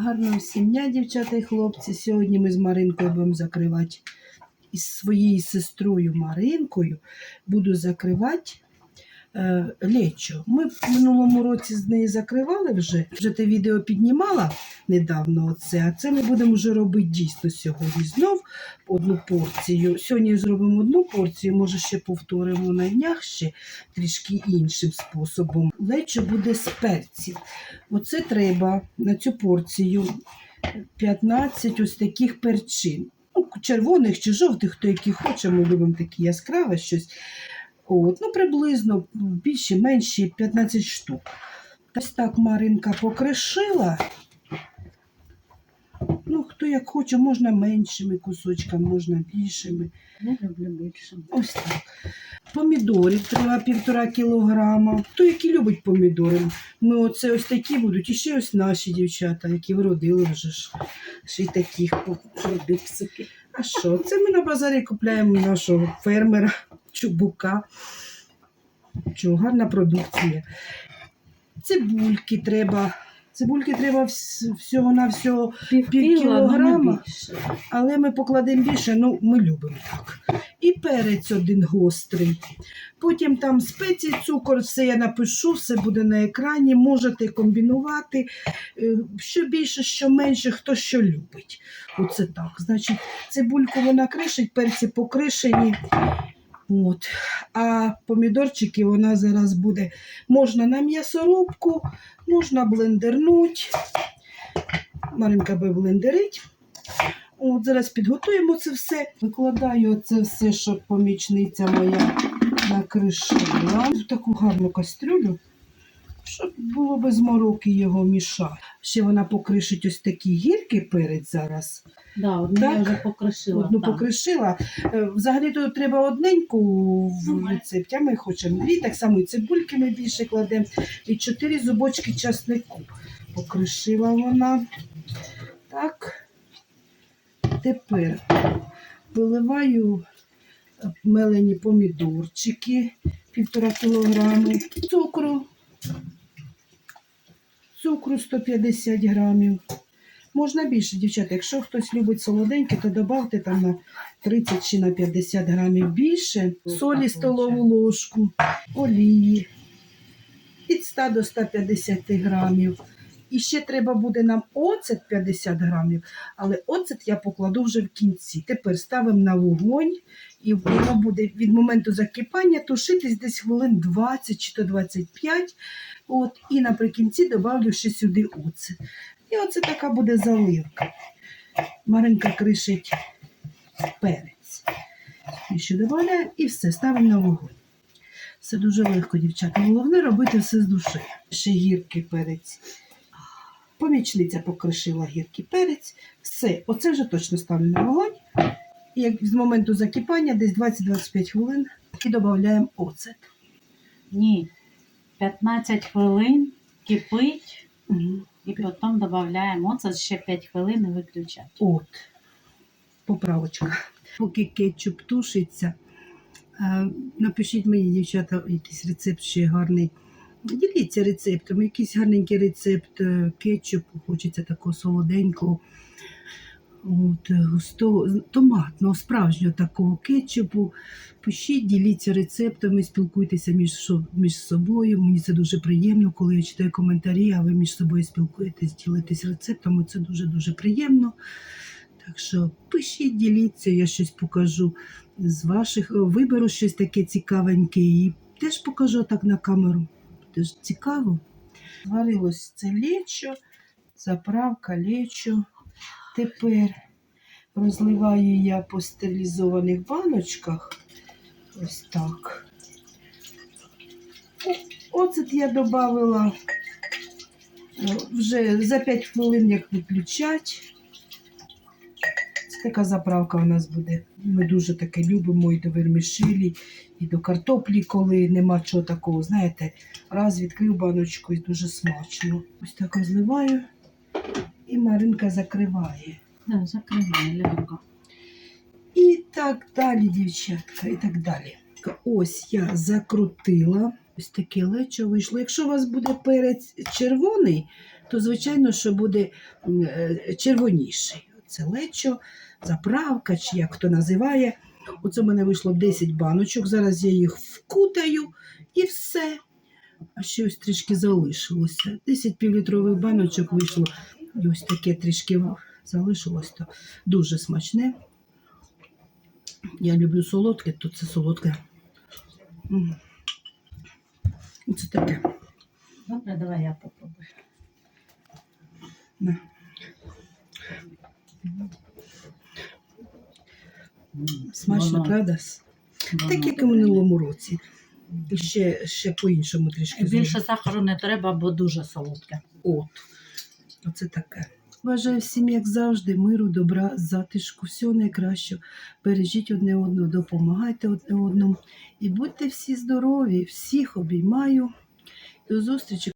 Гарного сім'я, дівчата і хлопці. Сьогодні ми з Маринкою будемо закривати із своєю сестрою Маринкою буду закривати лечо. Ми в минулому році з нею закривали вже. Вже те відео піднімала недавно. Оце, а це ми будемо вже робити дійсно сьогодні знов одну порцію. Сьогодні зробимо одну порцію, може ще повторимо на днях ще трішки іншим способом. Лечо буде з перців. Оце треба на цю порцію 15 ось таких перчин. Ну, червоних чи жовтих, хто які хоче, ми любимо такі яскраве щось. От, ну, приблизно більше, менші 15 штук. Ось так Маринка покришила. Ну, хто як хоче, можна меншими кусочками, можна більшими. Я люблю більше. Ось так. Помідорів треба півтора кілограма. Хто які любить помідори? Ми оце ось такі будуть. І ще ось наші дівчата, які вродили вже ж. Ще й таких продиксики. А що? Це ми на базарі купляємо нашого фермера, чубука. Що, гарна продукція. Цибульки треба. Цибульки треба всього на всього Пів кілограма. але ми покладемо більше, ну ми любимо так. І перець один гострий. Потім там спеції, цукор, все я напишу, все буде на екрані. Можете комбінувати. Е, Що більше, що менше, хто що любить. Оце так. Значить, цибульку вона кришить, перці покришені. От. А помідорчики вона зараз буде. Можна на м'ясорубку, можна блендернуть. Маринка би блендерить. От зараз підготуємо це все. Викладаю це все, щоб помічниця моя накришила в таку гарну кастрюлю, щоб було без мороки його мішати. Ще вона покришить ось такі гірки перець зараз. Да, одну Так. я вже покришила. Одну там. покришила. Е, Взагалі то треба одненьку в рецепті, а ми хочемо дві, так само і цибульки ми більше кладемо. І чотири зубочки часнику. Покришила вона. Так. Тепер виливаю мелені помідорчики, півтора кілограми, цукру, цукру 150 грамів. Можна більше, дівчата. Якщо хтось любить солоденьке, то додавте там на 30 чи на 50 грамів більше. Солі столову ложку, олії від 100 до 150 грамів. І ще треба буде нам оцет 50 грамів, але оцет я покладу вже в кінці. Тепер ставимо на вогонь, і воно буде від моменту закипання тушитись десь хвилин 20 чи то 25. От, і наприкінці добавлю ще сюди оцет. І оце така буде заливка. Маринка кришить перець. І ще додаємо і все, ставимо на вогонь. Все дуже легко, дівчата. Головне робити все з душі. Ще гіркий перець. Помічниця покришила гіркий перець. Все, оце вже точно ставлю на вогонь. І як з моменту закипання, десь 20-25 хвилин, і додаємо оцет. Ні. 15 хвилин кипить і потім додаємо оцет ще 5 хвилин і виключати. От, поправочка. Поки кетчуп тушиться, е, напишіть мені, дівчата, якийсь рецепт ще гарний. Діліться рецептами, якийсь гарненький рецепт е, кетчупу, хочеться такого солоденького, от, е, густого, томатного, справжнього такого кетчупу. Пишіть, діліться рецептами, спілкуйтеся між, між собою. Мені це дуже приємно, коли я читаю коментарі, а ви між собою спілкуєтесь, ділитесь рецептами. Це дуже-дуже приємно. Так що пишіть, діліться, я щось покажу з ваших. Виберу щось таке цікавеньке і теж покажу так на камеру. Теж цікаво. Зварилось це лечо, заправка лечо. Тепер розливаю я по стерилізованих баночках. Ось так. О- Оцет я додавила е, вже за 5 хвилин, як виключать. Така заправка у нас буде. Ми дуже таке любимо і до вермішилі, і до картоплі, коли нема чого такого. Знаєте, раз відкрив баночку і дуже смачно. Ось так розливаю, і Маринка закриває. Да, закривай легко. І так далі, дівчатка, і так далі. Ось я закрутила. Ось таке лечо вийшло. Якщо у вас буде перець червоний, то звичайно, що буде е, червоніший. Це лечо, заправка, чи як хто називає. Оце в мене вийшло 10 баночок. Зараз я їх вкутаю і все. А ще ось трішки залишилося. 10 півлітрових баночок вийшло. І ось таке трішки залишилось. То дуже смачне. Я люблю солодке, то це солодке. Оце таке. Добре, давай я попробую. На. Смачно, правда? Так як і в минулому році. І ще, ще по-іншому трішки. Більше сахару не треба, бо дуже солодке. От. Оце таке. Бажаю всім, як завжди, миру, добра, затишку, всього найкращого. Бережіть одне одного, допомагайте одне одному. І будьте всі здорові, всіх обіймаю. До зустрічі.